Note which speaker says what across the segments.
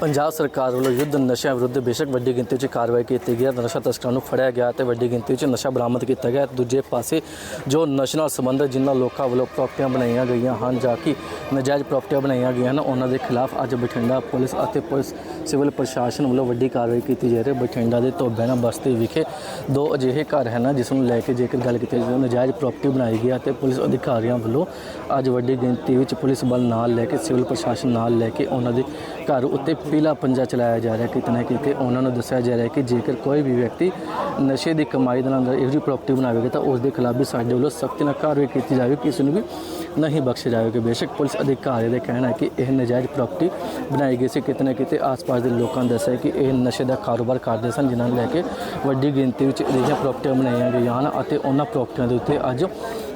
Speaker 1: ਪੰਜਾਬ ਸਰਕਾਰ ਵੱਲੋਂ ਯੁੱਧ ਨਸ਼ਿਆਂ ਵਿਰੁੱਧ ਬੇਸ਼ੱਕ ਵੱਡੀ ਗਿਣਤੀ 'ਚ ਕਾਰਵਾਈ ਕੀਤੀ ਗਈ ਹੈ। ਨਸ਼ਾ ਤਸਕਰਾਂ ਨੂੰ ਫੜਿਆ ਗਿਆ ਤੇ ਵੱਡੀ ਗਿਣਤੀ ਵਿੱਚ ਨਸ਼ਾ ਬਰਾਮਦ ਕੀਤਾ ਗਿਆ। ਦੂਜੇ ਪਾਸੇ ਜੋ ਨਸ਼ੇ ਨਾਲ ਸੰਬੰਧਿਤ ਜਿਨ੍ਹਾਂ ਲੋਕਾਂ ਵੱਲੋਂ ਪ੍ਰਾਪਰਟੀਆਂ ਬਣਾਈਆਂ ਗਈਆਂ ਹਨ ਜਾਂ ਕਿ ਨਜਾਇਜ਼ ਪ੍ਰਾਪਰਟੀਆਂ ਬਣਾਈਆਂ ਗਈਆਂ ਹਨ, ਉਹਨਾਂ ਦੇ ਖਿਲਾਫ ਅੱਜ ਬਠਿੰਡਾ ਪੁਲਿਸ ਅਤੇ ਪੁਲਿਸ ਸਿਵਲ ਪ੍ਰਸ਼ਾਸਨ ਵੱਲੋਂ ਵੱਡੀ ਕਾਰਵਾਈ ਕੀਤੀ ਜਾ ਰਹੀ ਹੈ। ਬਠਿੰਡਾ ਦੇ ਧੋਬੈਣਾ ਬਸਤੀ ਵਿਖੇ ਦੋ ਅਜਿਹੇ ਘਰ ਹਨ, ਜਿਸ ਨੂੰ ਲੈ ਕੇ ਜੇਕਰ ਗੱਲ ਕੀਤੀ ਜਾਵੇ, ਨਜਾਇਜ਼ ਪ੍ਰਾਪਰਟੀ ਬਣਾਈ ਗਈ ਹੈ ਤੇ ਪੁਲਿਸ ਅਧਿਕਾਰੀਆਂ ਵੱਲੋਂ ਅੱਜ ਵੱਡੀ ਗਿਣਤੀ ਵਿੱਚ ਪੁਲਿਸ ਬਲ ਨਾਲ ਲੈ ਕੇ ਸਿਵਲ ਪ੍ਰਸ਼ਾਸਨ ਨਾਲ ਲੈ ਕੇ ਉਹਨਾਂ ਦੀ ਘਰ ਉੱਤੇ ਪੀਲਾ ਪੰਜਾ ਚਲਾਇਆ ਜਾ ਰਿਹਾ ਕਿਤੇ ਨਾ ਕਿਤੇ ਉਹਨਾਂ ਨੂੰ ਦੱਸਿਆ ਜਾ ਰਿਹਾ ਕਿ ਜੇਕਰ ਕੋਈ ਵੀ ਵਿਅਕਤੀ ਨਸ਼ੇ ਦੀ ਕਮਾਈ ਦੇ ਨਾਲ ਇਹੋ ਜਿਹੀ ਪ੍ਰਾਪਰਟੀ ਬਣਾਵੇਗਾ ਤਾਂ ਉਸ ਦੇ ਖਿਲਾਫ ਵੀ ਸਾਡੇ ਵੱਲੋਂ ਸਖਤੀ ਨਾਲ ਕਾਰਵਾਈ ਕੀਤੀ ਜਾਵੇ ਕਿਸੇ ਨੂੰ ਵੀ ਨਹੀਂ ਬਖਸ਼ਿਆ ਜਾਵੇਗਾ। ਬੇਸ਼ੱਕ ਪੁਲਿਸ ਅਧਿਕਾਰੀ ਦਾ ਕਹਿਣਾ ਹੈ ਕਿ ਇਹ ਨਜਾਇਜ਼ ਪ੍ਰਾਪਰਟੀ ਬਣਾਈ ਗਈ ਸੀ। ਕਿਤੇ ਨਾ ਕਿਤੇ ਆਸ-ਪਾਸ ਦੇ ਲੋਕਾਂ ਨੇ ਦੱਸਿਆ ਕਿ ਇਹ ਨਸ਼ੇ ਦਾ ਕਾਰੋਬਾਰ ਕਰਦੇ ਸਨ, ਜਿਨ੍ਹਾਂ ਨੂੰ ਲੈ ਕੇ ਵੱਡੀ ਗਿਣਤੀ ਵਿੱਚ ਅਜਿਹੀਆਂ ਪ੍ਰਾਪਰਟੀਆਂ ਬਣਾਈਆਂ ਗਈਆਂ ਹਨ ਅਤੇ ਉਹਨਾਂ ਪ੍ਰਾਪਰਟੀਆਂ ਦੇ ਉੱਤੇ ਅੱਜ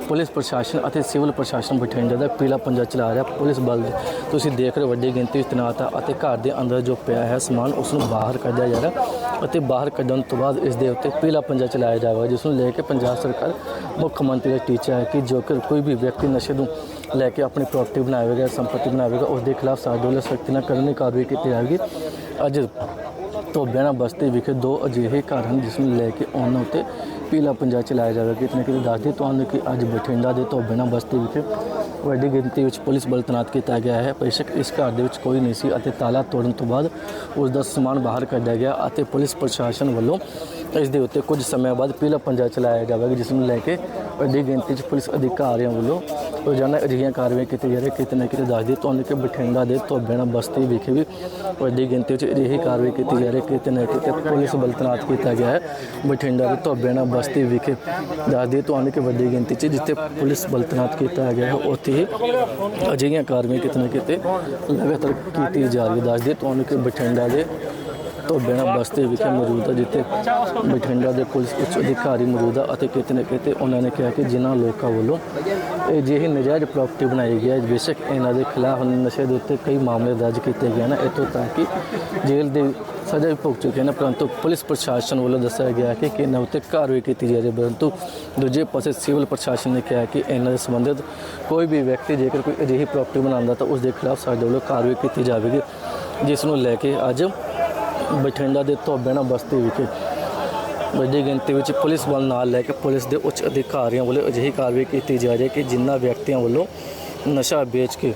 Speaker 1: ਪੁਲਿਸ ਪ੍ਰਸ਼ਾਸਨ ਅਤੇ ਸਿਵਲ ਪ੍ਰਸ਼ਾਸਨ ਬਠਿੰਡਾ ਦਾ ਪੀਲਾ ਪੰਜਾ ਚਲਾ ਰਿਹਾ। ਪੁਲਿਸ ਬਲ ਤੁਸੀਂ ਦੇਖ ਰਹੇ ਹੋ ਵੱਡੀ ਗਿਣਤੀ ਵਿੱਚ ਤੈਨਾਤ ਆ ਅਤੇ ਘਰ ਦੇ ਅੰਦਰ ਜੋ ਪਿਆ ਹੈ ਸਮਾਨ ਉਸ ਨੂੰ ਬਾਹਰ ਕੱਢਿਆ ਜਾ ਰਿਹਾ ਅਤੇ ਬਾਹਰ ਕੱਢਣ ਤੋਂ ਬਾਅਦ ਇਸ ਦੇ ਉੱਤੇ ਪੀਲਾ ਪੰਜਾ ਚਲਾਇਆ ਜਾਵੇਗਾ, ਜਿਸ ਨੂੰ ਲੈ ਕੇ ਪੰਜਾਬ ਸਰਕਾਰ ਮੁੱਖ ਮੰਤਰੀ ਦਾ ਟੀਚਾ ਹੈ ਕਿ ਜੋ ਕਿ ਕੋਈ ਵੀ ਵਿਅਕਤੀ ਨਸ਼ੇ ਨੂੰ ਲੈ ਕੇ ਆਪਣੀ ਪ੍ਰਾਪਰਟੀ ਬਣਾਵੇਗਾ ਸੰਪਤੀ ਬਣਾਵੇਗਾ ਉਸ ਦੇ ਖਿਲਾਫ ਸਾਡੇ ਵੱਲੋਂ ਸਖਤੀ ਨਾਲ ਕਰਨ ਕਾਨੂੰਨੀ ਕਾਰਵਾਈ ਕੀਤੀ ਜਾਵੇਗੀ। ਅੱਜ ਧੋਬਿਆਣਾ ਬਸਤੀ ਵਿਖੇ ਦੋ ਅਜਿਹੇ ਘਰ ਹਨ, ਜਿਸ ਨੂੰ ਲੈ ਕੇ ਉਹਨਾਂ ਉੱਤੇ ਪੀਲਾ ਪੰਜਾ ਚਲਾਇਆ ਜਾਵੇਗਾ ਕਿਤੇ ਨਾ ਕਿਤੇ ਦੱਸਦੇ ਤੁਹਾਨੂੰ ਕਿ ਅੱਜ ਬਠਿੰਡਾ ਦੇ ਧੋਬਿਆਣਾ ਬਸਤੀ ਵਿਖੇ ਵੱਡੀ ਗਿਣਤੀ ਵਿੱਚ ਪੁਲਿਸ ਬਲ ਤੈਨਾਤ ਕੀਤਾ ਗਿਆ ਹੈ। ਬੇਸ਼ੱਕ ਇਸ ਘਰ ਦੇ ਵਿੱਚ ਕੋਈ ਨਹੀਂ ਸੀ ਅਤੇ ਤਾਲਾ ਤੋੜਨ ਤੋਂ ਬਾਅਦ ਉਸ ਦਾ ਸਮਾਨ ਬਾਹਰ ਕੱਢਿਆ ਗਿਆ ਅਤੇ ਪੁਲਿਸ ਪ੍ਰਸ਼ਾਸਨ ਵੱਲੋਂ ਇਸ ਦੇ ਉੱਤੇ ਕੁਝ ਸਮੇਂ ਬਾਅਦ ਪੀਲਾ ਪੰਜਾ ਚਲਾਇਆ ਜਾਵੇਗਾ, ਜਿਸ ਨੂੰ ਲੈ ਕੇ ਵੱਡੀ ਗਿਣਤੀ 'ਚ ਪੁਲਿਸ ਅਧਿਕਾਰੀਆਂ ਵੱਲੋਂ ਰੋਜ਼ਾਨਾ ਅਜਿਹੀਆਂ ਕਾਰਵਾਈਆਂ ਕੀਤੀਆਂ ਜਾ ਰਹੀਆਂ, ਕਿਤੇ ਨਾ ਕਿਤੇ ਦੱਸਦੀ ਤੁਹਾਨੂੰ ਕਿ ਬਠਿੰਡਾ ਦੇ ਧੋਬਿਆਣਾ ਬਸਤੀ ਵਿਖੇ ਵੀ ਵੱਡੀ ਗਿਣਤੀ 'ਚ ਅਜਿਹੀ ਕਾਰਵਾਈ ਕੀਤੀ ਜਾ ਰਹੀ ਹੈ, ਕਿਤੇ ਨਾ ਕਿਤੇ ਪੁਲਿਸ ਬਲ ਤੈਨਾਤ ਕੀਤਾ ਗਿਆ ਹੈ। ਬਠਿੰਡਾ ਦੇ ਧੋਬਿਆਣਾ ਬਸਤੀ ਵਿਖੇ ਦੱਸਦੀ ਤੁਹਾਨੂੰ ਕਿ ਵੱਡੀ ਗਿਣਤੀ 'ਚ ਜਿੱਥੇ ਪੁਲਿਸ ਬਲ ਤੈਨਾਤ ਕੀਤਾ ਗਿਆ ਹੈ, ਉੱਥੇ ਹੀ ਅਜਿਹੀਆਂ ਕਾਰਵਾਈਆਂ ਕਿਤੇ ਨਾ ਕਿਤੇ ਲਗਾਤਾਰ ਕੀਤੀ ਜਾ ਰਹੀ ਹੈ। ਦੱਸਦੀ ਤੁਹਾਨੂੰ ਕਿ ਬਠਿੰਡਾ ਦੇ ਧੋਬਿਆਣਾ ਬਸਤੀ ਵਿਖੇ ਮੌਜੂਦ ਹੈ ਜਿੱਥੇ ਬਠਿੰਡਾ ਦੇ ਪੁਲਿਸ ਉੱਚ ਅਧਿਕਾਰੀ ਮੌਜੂਦ ਆ ਅਤੇ ਕਿਤੇ ਨਾ ਕਿਤੇ ਉਹਨਾਂ ਨੇ ਕਿਹਾ ਕਿ ਜਿਨ੍ਹਾਂ ਲੋਕਾਂ ਵੱਲੋਂ ਇਹ ਜਿਹੀ ਨਜਾਇਜ਼ ਪ੍ਰਾਪਰਟੀ ਬਣਾਈ ਗਈ ਹੈ, ਬੇਸ਼ੱਕ ਇਹਨਾਂ ਦੇ ਖਿਲਾਫ ਨਸ਼ੇ ਦੇ ਉੱਤੇ ਕਈ ਮਾਮਲੇ ਦਰਜ ਕੀਤੇ ਗਏ ਨੇ ਇੱਥੋਂ ਤੱਕ ਕਿ ਜੇਲ੍ਹ ਦੇ ਸਜ਼ਾ ਵੀ ਭੁਗਤ ਚੁੱਕੇ ਨੇ ਪਰੰਤੂ ਪੁਲਿਸ ਪ੍ਰਸ਼ਾਸਨ ਵੱਲੋਂ ਦੱਸਿਆ ਗਿਆ ਹੈ ਕਿ ਇਹਨਾਂ ਉੱਤੇ ਕਾਰਵਾਈ ਕੀਤੀ ਜਾ ਰਹੀ ਹੈ, ਪਰੰਤੂ ਦੂਜੇ ਪਾਸੇ ਸਿਵਲ ਪ੍ਰਸ਼ਾਸਨ ਨੇ ਕਿਹਾ ਕਿ ਇਹਨਾਂ ਦੇ ਸੰਬੰਧਿਤ ਕੋਈ ਵੀ ਵਿਅਕਤੀ ਜੇਕਰ ਕੋਈ ਅਜਿਹੀ ਪ੍ਰਾਪਰਟੀ ਬਣਾਉਂਦਾ ਤਾਂ ਉਸ ਦੇ ਖਿਲਾਫ ਸਾਡੇ ਵੱਲੋਂ ਕਾਰਵਾਈ ਕੀਤੀ ਜਾਵੇਗੀ, ਜਿਸ ਨੂੰ ਲੈ ਕੇ ਅੱਜ ਬਠਿੰਡਾ ਦੇ ਧੋਬੇਣਾ ਬਸਤੀ ਵਿਖੇ ਵੱਡੀ ਗਿਣਤੀ ਵਿੱਚ ਪੁਲਿਸ ਬਲ ਨਾਲ ਲੈ ਕੇ ਪੁਲਿਸ ਦੇ ਉੱਚ ਅਧਿਕਾਰੀਆਂ ਵੱਲੋਂ ਅਜਿਹੀ ਕਾਰਵਾਈ ਕੀਤੀ ਜਾ ਰਹੀ ਹੈ ਕਿ ਜਿਨ੍ਹਾਂ ਵਿਅਕਤੀਆਂ ਵੱਲੋਂ ਨਸ਼ਾ ਵੇਚ ਕੇ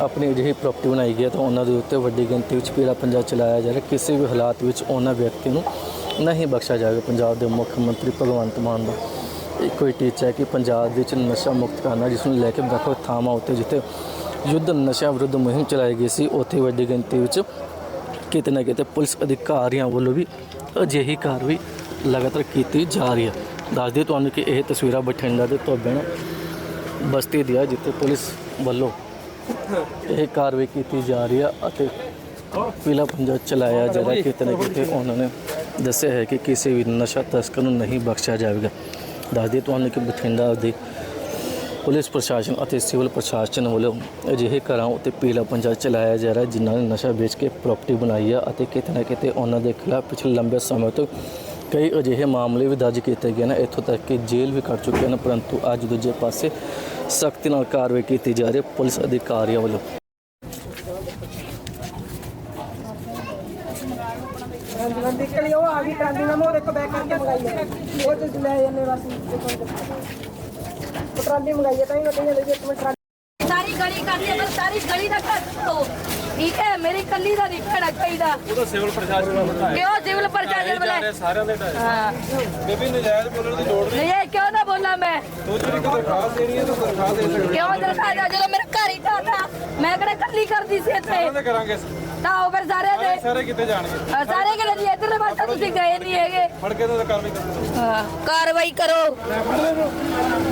Speaker 1: ਆਪਣੀ ਅਜਿਹੀ ਪ੍ਰਾਪਰਟੀ ਬਣਾਈ ਗਈ ਹੈ ਤਾਂ ਉਹਨਾਂ ਦੇ ਉੱਤੇ ਵੱਡੀ ਗਿਣਤੀ ਵਿੱਚ ਪੀਲਾ ਪੰਜਾ ਚਲਾਇਆ ਜਾ ਰਿਹਾ। ਕਿਸੇ ਵੀ ਹਾਲਾਤ ਵਿੱਚ ਉਹਨਾਂ ਵਿਅਕਤੀ ਨੂੰ ਨਹੀਂ ਬਖਸ਼ਿਆ ਜਾਵੇਗਾ। ਪੰਜਾਬ ਦੇ ਮੁੱਖ ਮੰਤਰੀ ਭਗਵੰਤ ਮਾਨ ਦਾ ਇੱਕੋ ਹੀ ਟੀਚਾ ਹੈ ਕਿ ਪੰਜਾਬ ਵਿੱਚ ਨਸ਼ਾ ਮੁਕਤ ਕਰਨਾ, ਜਿਸ ਨੂੰ ਲੈ ਕੇ ਵੱਖ ਵੱਖ ਥਾਵਾਂ ਉੱਤੇ ਜਿੱਥੇ ਯੁੱਧ ਨਸ਼ਿਆਂ ਵਿਰੁੱਧ ਮੁਹਿੰਮ ਚਲਾਈ ਗਈ ਸੀ, ਉੱਥੇ ਵੱਡੀ ਗਿਣਤੀ ਵਿੱਚ ਕਿਤੇ ਨਾ ਕਿਤੇ ਪੁਲਿਸ ਅਧਿਕਾਰੀਆਂ ਵੱਲੋਂ ਵੀ ਅਜਿਹੀ ਕਾਰਵਾਈ ਲਗਾਤਾਰ ਕੀਤੀ ਜਾ ਰਹੀ ਹੈ। ਦੱਸਦੇ ਤੁਹਾਨੂੰ ਕਿ ਇਹ ਤਸਵੀਰਾਂ ਬਠਿੰਡਾ ਦੇ ਧੋਬਿਆਣਾ ਬਸਤੀ ਦੀਆਂ ਜਿੱਥੇ ਪੁਲਿਸ ਵੱਲੋਂ ਇਹ ਕਾਰਵਾਈ ਕੀਤੀ ਜਾ ਰਹੀ ਹੈ ਅਤੇ ਪੀਲਾ ਪੰਜਾ ਚਲਾਇਆ ਜਾ ਰਿਹਾ ਕਿਤੇ ਨਾ ਕਿਤੇ ਉਹਨਾਂ ਨੇ ਦੱਸਿਆ ਹੈ ਕਿ ਕਿਸੇ ਵੀ ਨਸ਼ਾ ਤਸਕਰ ਨੂੰ ਨਹੀਂ ਬਖਸ਼ਿਆ ਜਾਵੇਗਾ। ਦੱਸਦੇ ਤੁਹਾਨੂੰ ਕਿ ਬਠਿੰਡਾ ਦੇ ਪੁਲਿਸ ਪ੍ਰਸ਼ਾਸਨ ਅਤੇ ਸਿਵਲ ਪ੍ਰਸ਼ਾਸਨ ਵੱਲੋਂ ਅਜਿਹੇ ਘਰਾਂ ਉੱਤੇ ਪੀਲਾ ਪੰਜਾ ਚਲਾਇਆ ਜਾ ਰਿਹਾ, ਜਿਨ੍ਹਾਂ ਨੇ ਨਸ਼ਾ ਵੇਚ ਕੇ ਪ੍ਰਾਪਰਟੀ ਬਣਾਈ ਹੈ ਅਤੇ ਕਿਤੇ ਨਾ ਕਿਤੇ ਉਹਨਾਂ ਦੇ ਖਿਲਾਫ ਪਿਛਲੇ ਲੰਬੇ ਸਮੇਂ ਤੋਂ ਕਈ ਅਜਿਹੇ ਮਾਮਲੇ ਵੀ ਦਰਜ ਕੀਤੇ ਗਏ ਨੇ। ਇੱਥੋਂ ਤੱਕ ਕਿ ਜੇਲ੍ਹ ਵੀ ਕੱਟ ਚੁੱਕੇ ਹਨ ਪਰੰਤੂ ਅੱਜ ਦੂਜੇ ਪਾਸੇ ਸਖਤੀ ਨਾਲ ਕਾਰਵਾਈ ਕੀਤੀ ਜਾ ਰਹੀ ਹੈ ਪੁਲਿਸ ਅਧਿਕਾਰੀਆਂ ਵੱਲੋਂ।
Speaker 2: ਨਿਕਲੀ ਉਹ ਆ ਗਈ ਟਰਾਲੀ ਨਾਲ ਮੋਰ ਇੱਕ ਬੈਗ ਕਰਕੇ ਮੰਗਾਈ ਉਹ ਤੇ ਲੈ ਜਾਂਦੇ ਬਸ। ਟਰਾਲੀ ਮੰਗਾਈ ਹੈ, ਤਾਂ ਹੀ ਮੈਂ ਕਹਿੰਦਾ ਜੀ ਇੱਕ ਮਿੰਟ ਟਰਾਲੀ
Speaker 3: ਸਾਰੀ ਗਲੀ ਕਰਦੇ ਬਸ ਸਾਰੀ ਗਲੀ ਦਾ ਘਰ ਦੋ ਠੀਕ ਹੈ ਮੇਰੀ ਕੱਲੀ ਦਾ ਨਹੀਂ ਖੜਾ ਚਾਹੀਦਾ
Speaker 4: ਉਹਦਾ ਸਿਵਲ ਪ੍ਰਸ਼ਾਸਨ ਦਾ ਪਤਾ
Speaker 3: ਕਿਉਂ ਸਿਵਲ ਪ੍ਰਸ਼ਾਸਨ ਬੁਲਾਏ
Speaker 4: ਸਾਰਿਆਂ ਦੇ ਢਾਏ।
Speaker 3: ਹਾਂ।
Speaker 4: ਬੇਬੀ ਨਜਾਇਜ਼ ਬੋਲਣ ਦੀ ਲੋੜ
Speaker 3: ਨਹੀਂ। ਇਹ ਕਿਉਂ ਨਾ ਬੋਲਾਂ ਮੈਂ?
Speaker 4: ਤੂੰ ਜਿਹੜੀ ਕੋਈ ਦਰਖਾਸਤ ਦੇਣੀ ਹੈ ਤੂੰ ਦਰਖਾਸਤ ਦੇ ਸਕਦੀ
Speaker 3: ਕਿਉਂ ਦਰਖਾਸਤ ਜਦੋਂ ਮੇਰਾ ਘਰ ਹੀ ਢਾਤਾ ਮੈਂ ਕਿਹੜਾ ਕੱਲੀ ਕਰਦੀ ਸੀ ਇੱਥੇ?
Speaker 4: ਦੇ ਕਰਾਂਗੇ
Speaker 3: ਤਾਂ ਉਹ ਫਿਰ ਸਾਰੇ ਦੇ
Speaker 4: ਸਾਰੇ ਕਿੱਥੇ ਜਾਣਗੇ?
Speaker 3: ਸਾਰੇ ਕਿਹੜੇ ਜੀ ਇੱਧਰਲੇ ਪਾਸੇ ਤੁਸੀਂ ਗਏ ਨਹੀਂ ਹੈਗੇ।
Speaker 4: ਫੜ ਕੇ ਤਾਂ ਕਾਰਵਾਈ ਕਰੋ।
Speaker 3: ਹਾਂ, ਕਾਰਵਾਈ ਕਰੋ।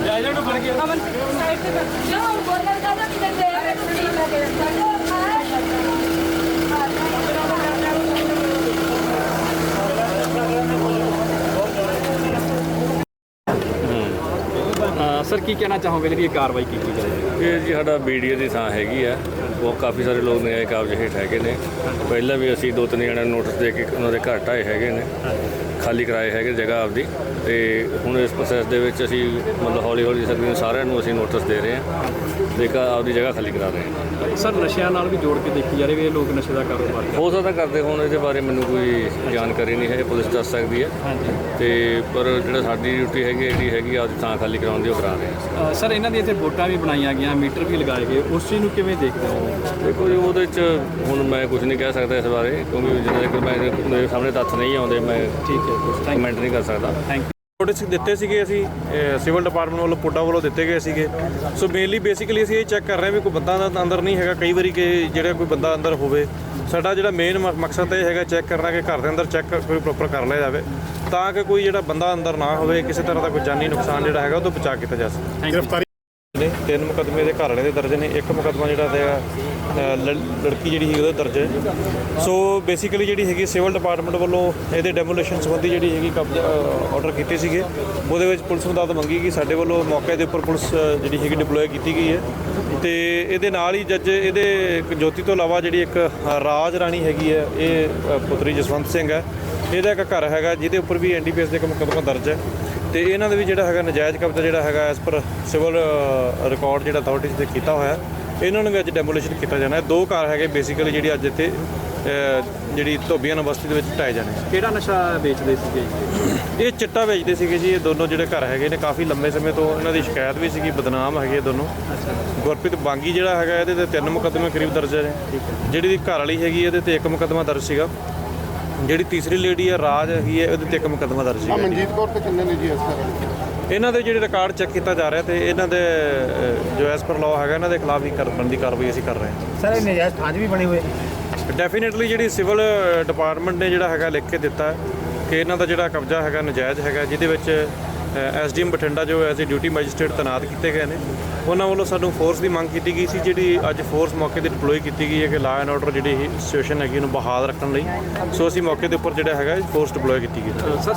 Speaker 4: ਜਾਇਜ਼ ਨੂੰ ਫੜ ਕੇ।
Speaker 3: ਅਮਨ ਸਾਈਡ ਤੇ ਕਿਉਂ? ਬੋਲਣ ਦਾ ਨਹੀਂ ਦਿੰਦੇ ਐਵੇਂ ਤੁਸੀਂ ਮੈਂ ਕਿਹਾ
Speaker 5: ਕੀ ਕਹਿਣਾ ਚਾਹੋਗੇ ਜਿਹੜੀ ਇਹ ਕਾਰਵਾਈ ਕੀਤੀ ਜਾਏਗੀ
Speaker 6: ਇਹ ਜੀ ਸਾਡਾ ਬੀਡੀਏ ਦੀ ਥਾਂ ਹੈਗੀ ਆ। ਉਹ ਕਾਫੀ ਸਾਰੇ ਲੋਕ ਨੇ ਕਾਬਜ ਹੇਠ ਹੈਗੇ ਨੇ। ਪਹਿਲਾਂ ਵੀ ਅਸੀਂ ਦੋ ਤਿੰਨ ਜਣਿਆਂ ਨੂੰ ਨੋਟਿਸ ਦੇ ਕੇ ਉਹਨਾਂ ਦੇ ਘਰ ਢਾਏ ਹੈਗੇ ਨੇ। ਖਾਲੀ ਕਰਾਏ ਹੈਗੇ ਜਗ੍ਹਾ ਆਪਦੀ ਤੇ ਹੁਣ ਇਸ ਪ੍ਰੋਸੈਸ ਦੇ ਵਿੱਚ ਅਸੀਂ ਮਤਲਬ ਹੌਲੀ ਹੌਲੀ ਸਕਰੀਨ ਸਾਰਿਆਂ ਨੂੰ ਅਸੀਂ ਨੋਟਿਸ ਦੇ ਰਹੇ ਹਾਂ ਤੇ ਆਪਦੀ ਜਗ੍ਹਾ ਖਾਲੀ ਕਰਾ ਰਹੇ ਹਾਂ।
Speaker 5: ਸਰ ਨਸ਼ਿਆਂ ਨਾਲ ਵੀ ਜੋੜ ਕੇ ਦੇਖੀ ਜਾ ਰਹੀ ਵੀ ਇਹ ਲੋਕ ਨਸ਼ੇ ਦਾ ਕਾਰੋਬਾਰ
Speaker 6: ਹੋ ਸਕਦਾ ਕਰਦੇ ਹੋਣ ਇਹਦੇ ਬਾਰੇ ਮੈਨੂੰ ਕੋਈ ਜਾਣਕਾਰੀ ਨਹੀਂ ਹੈ ਪੁਲਿਸ ਦੱਸ ਸਕਦੀ ਹੈ। ਤੇ ਪਰ ਜਿਹੜਾ ਸਾਡੀ ਡਿਊਟੀ ਹੈਗੀ ਜਿਹੜੀ ਹੈਗੀ ਆਪਦੀ ਥਾਂ ਖਾਲੀ ਕਰਾਉਣ ਦੀ ਉਹ ਕਰਾ ਰਹੇ ਹਾਂ
Speaker 5: ਅ, ਸਰ ਇਹਨਾਂ ਦੀ ਇੱਥੇ ਵੋਟਾਂ ਵੀ ਬਣਾਈਆਂ ਗਈਆਂ ਮੀਟਰ ਵੀ ਲਗਾਏ ਗਏ ਉਸ ਚੀਜ਼ ਨੂੰ ਕਿਵੇਂ ਦੇਖਦੇ ਹੋ?
Speaker 6: ਦੇਖੋ ਜੀ ਉਹਦੇ ਚ ਹੁਣ ਮੈਂ ਕੁਝ ਨਹੀਂ ਕਹਿ ਸਕਦਾ ਇਸ ਬਾਰੇ ਕਿਉਂਕਿ ਜਿੰਨਾ ਤੱਕ ਮੈਂ ਮੇਰੇ ਸਾਹਮਣੇ ਤੱਥ ਨਹੀਂ ਆਉਂਦੇ ਮੈਂ
Speaker 5: ਠੀਕ
Speaker 6: ਕਮੈਂਟ ਨਹੀਂ ਕਰ ਸਕਦਾ
Speaker 5: ਥੈਂਕ
Speaker 4: ਨੋਟਿਸ ਦਿੱਤੇ ਸੀਗੇ ਅਸੀਂ ਸਿਵਲ ਡਿਪਾਰਟਮੈਂਟ ਵੱਲੋਂ ਪੁੱਡਾ ਵੱਲੋਂ ਦਿੱਤੇ ਗਏ ਸੀਗੇ। ਸੋ ਮੇਨਲੀ ਬੇਸਿਕਲੀ ਅਸੀਂ ਇਹ ਚੈੱਕ ਕਰ ਰਹੇ ਹਾਂ ਵੀ ਕੋਈ ਬੰਦਾ ਅੰਦਰ- ਅੰਦਰ ਨਹੀਂ ਹੈਗਾ ਕਈ ਵਾਰੀ ਕਿ ਜਿਹੜਾ ਕੋਈ ਬੰਦਾ ਅੰਦਰ ਹੋਵੇ। ਸਾਡਾ ਜਿਹੜਾ ਮੇਨ ਮਕਸਦ ਤਾਂ ਇਹ ਹੈਗਾ ਚੈੱਕ ਕਰਨਾ ਕਿ ਘਰ ਦੇ ਅੰਦਰ ਚੈੱਕ ਕੋਈ ਪ੍ਰੋਪਰ ਕਰ ਲਿਆ ਜਾਵੇ ਤਾਂ ਕਿ ਕੋਈ ਜਿਹੜਾ ਬੰਦਾ ਅੰਦਰ ਨਾ ਹੋਵੇ ਕਿਸੇ ਤਰ੍ਹਾਂ ਦਾ ਕੋਈ ਜਾਨੀ ਨੁਕਸਾਨ ਜਿਹੜਾ ਹੈਗਾ ਉਹ ਤੋਂ ਬਚਾ ਕੀਤਾ ਜਾ ਸਕੇ।
Speaker 5: ਗ੍ਰਿਫਤਾਰੀ
Speaker 4: ਨੇ, ਤਿੰਨ ਮੁਕੱਦਮੇ ਦੇ ਘਰ ਵਾਲੇ ਦੇ ਦਰਜ ਨੇ, ਇੱਕ ਮੁਕੱਦਮਾ ਜਿਹੜਾ ਹੈਗਾ ਲੜ- ਲੜਕੀ ਜਿਹੜੀ ਹੈਗੀ ਉਹਦੇ ਦਰਜ ਹੈ। ਸੋ ਬੇਸਿਕਲੀ ਜਿਹੜੀ ਹੈਗੀ ਸਿਵਲ ਡਿਪਾਰਟਮੈਂਟ ਵੱਲੋਂ ਇਹਦੇ ਡੈਮੋਲੇਸ਼ਨ ਸੰਬੰਧੀ ਜਿਹੜੀ ਹੈਗੀ ਕਬਜ਼ਾ ਆਰਡਰ ਕੀਤੇ ਸੀਗੇ। ਉਹਦੇ ਵਿੱਚ ਪੁਲਿਸ ਨੂੰ ਮਦਦ ਮੰਗੀ ਕਿ ਸਾਡੇ ਵੱਲੋਂ ਮੌਕੇ ਦੇ ਉੱਪਰ ਪੁਲਿਸ ਜਿਹੜੀ ਹੈਗੀ ਡਿਪਲੋਏ ਕੀਤੀ ਗਈ ਹੈ। ਤੇ ਇਹਦੇ ਨਾਲ ਹੀ ਜੱਜ ਇਹਦੇ ਇੱਕ ਜੋਤੀ ਤੋਂ ਇਲਾਵਾ ਜਿਹੜੀ ਇੱਕ ਰਾਜ ਰਾਣੀ ਹੈਗੀ ਹੈ, ਇਹ ਪੁੱਤਰੀ ਜਸਵੰਤ ਸਿੰਘ ਹੈ। ਇਹਦਾ ਇੱਕ ਘਰ ਹੈਗਾ, ਜਿਹਦੇ ਉੱਪਰ ਵੀ ਐਨਡੀਪੀਐਸ ਦੇ ਇੱਕ ਮੁਕੱਦਮਾ ਦਰਜ ਹੈ। ਤੇ ਇਹਨਾਂ ਦਾ ਵੀ ਜਿਹੜਾ ਹੈਗਾ ਨਜਾਇਜ਼ ਕਬਜ਼ਾ ਜਿਹੜਾ ਹੈਗਾ ਐਸ ਪਰ ਸਿਵਲ ਰਿਕਾਰਡ ਜਿਹੜਾ ਅਥਾਰਟੀਜ਼ ਤੇ ਕੀਤਾ ਹੋਇਆ ਇਹਨਾਂ ਨੂੰ ਵੀ ਅੱਜ ਡੈਮੋਲੀਸ਼ਨ ਕੀਤਾ ਜਾਣਾ ਹੈ। ਦੋ ਘਰ ਹੈਗੇ ਬੇਸਿਕਲੀ ਜਿਹੜੀ ਅੱਜ ਇੱਥੇ ਜਿਹੜੀ ਧੋਬੀਆਂ ਯੂਨੀਵਰਸਿਟੀ ਦੇ ਵਿੱਚ ਢਾਏ ਜਾਣੇ
Speaker 5: ਕਿਹੜਾ ਨਸ਼ਾ ਵੇਚਦੇ ਸੀਗੇ
Speaker 4: ਇਹ ਚਿੱਟਾ ਵੇਚਦੇ ਸੀਗੇ ਜੀ ਇਹ ਦੋਨੋਂ ਜਿਹੜੇ ਘਰ ਹੈਗੇ ਨੇ ਕਾਫੀ ਲੰਬੇ ਸਮੇਂ ਤੋਂ ਇਹਨਾਂ ਦੀ ਸ਼ਿਕਾਇਤ ਵੀ ਸੀਗੀ ਬਦਨਾਮ ਹੈਗੇ ਦੋਨੋਂ। ਗੁਰਪ੍ਰੀਤ ਬਾਂਗੀ ਜਿਹੜਾ ਹੈਗਾ ਇਹਦੇ ਤੇ ਤਿੰਨ ਮੁਕੱਦਮੇ ਕਰੀਬ ਦਰਜ ਨੇ ਜਿਹੜੀ ਦੀ ਘਰ ਵਾਲੀ ਹੈਗੀ ਇਹਦੇ ਤੇ ਇੱਕ ਮੁਕੱਦਮਾ ਦਰਜ ਸੀਗਾ। ਜਿਹੜੀ ਤੀਸਰੀ ਲੇਡੀ ਹੈ ਰਾਜ ਹੈਗੀ ਹੈ ਉਹਦੇ ਤੇ ਇੱਕ ਮੁਕੱਦਮਾ ਦਰਜ ਸੀਗਾ
Speaker 7: ਮਨਜੀਤ ਕੌਰ ਤੇ ਕਿੰਨੇ ਨੇ ਜੀ ਇਸ ਤਰ੍ਹਾਂ
Speaker 4: ਇਹਨਾਂ ਦੇ ਜਿਹੜੇ ਰਿਕਾਰਡ ਚੈੱਕ ਕੀਤਾ ਜਾ ਰਿਹਾ ਤੇ ਇਹਨਾਂ ਦੇ ਜੋ ਐਸ ਪਰ ਲਾਅ ਹੈਗਾ ਇਹਨਾਂ ਦੇ ਖਿਲਾਫ ਹੀ ਕਰਨ ਦੀ ਕਾਰਵਾਈ ਅਸੀਂ ਕਰ ਰਹੇ ਹਾਂ।
Speaker 7: ਸਰ ਇਹ ਨਜਾਇਜ਼ ਥਾਂ 'ਚ ਵੀ ਬਣੇ ਹੋਏ
Speaker 4: ਡੈਫੀਨਿਟਲੀ ਜਿਹੜੀ ਸਿਵਲ ਡਿਪਾਰਟਮੈਂਟ ਨੇ ਜਿਹੜਾ ਹੈਗਾ ਲਿਖ ਕੇ ਦਿੱਤਾ ਹੈ ਕਿ ਇਹਨਾਂ ਦਾ ਜਿਹੜਾ ਕਬਜ਼ਾ ਹੈਗਾ ਨਜਾਇਜ਼ ਹੈਗਾ ਜਿਹਦੇ ਵਿੱਚ ਐਸਡੀਐਮ ਬਠਿੰਡਾ ਜੋ ਐਜ਼ ਏ ਡਿਊਟੀ ਮੈਜਿਸਟ੍ਰੇਟ ਤੈਨਾਤ ਕੀਤੇ ਗਏ ਨੇ। ਉਹਨਾਂ ਵੱਲੋਂ ਸਾਨੂੰ ਫੋਰਸ ਦੀ ਮੰਗ ਕੀਤੀ ਗਈ ਸੀ, ਜਿਹੜੀ ਅੱਜ ਫੋਰਸ ਮੌਕੇ ਤੇ ਡਿਪਲੋਏ ਕੀਤੀ ਗਈ ਹੈ ਕਿ ਲਾ ਐਂਡ ਆਰਡਰ ਜਿਹੜੀ ਸਿਚੁਏਸ਼ਨ ਹੈਗੀ ਉਹਨੂੰ ਬਹਾਲ ਰੱਖਣ ਲਈ। ਸੋ ਅਸੀਂ ਮੌਕੇ ਦੇ ਉੱਪਰ ਜਿਹੜਾ ਹੈਗਾ ਫੋਰਸ ਡਿਪਲੋਏ ਕੀਤੀ ਗਈ
Speaker 5: ਸਰ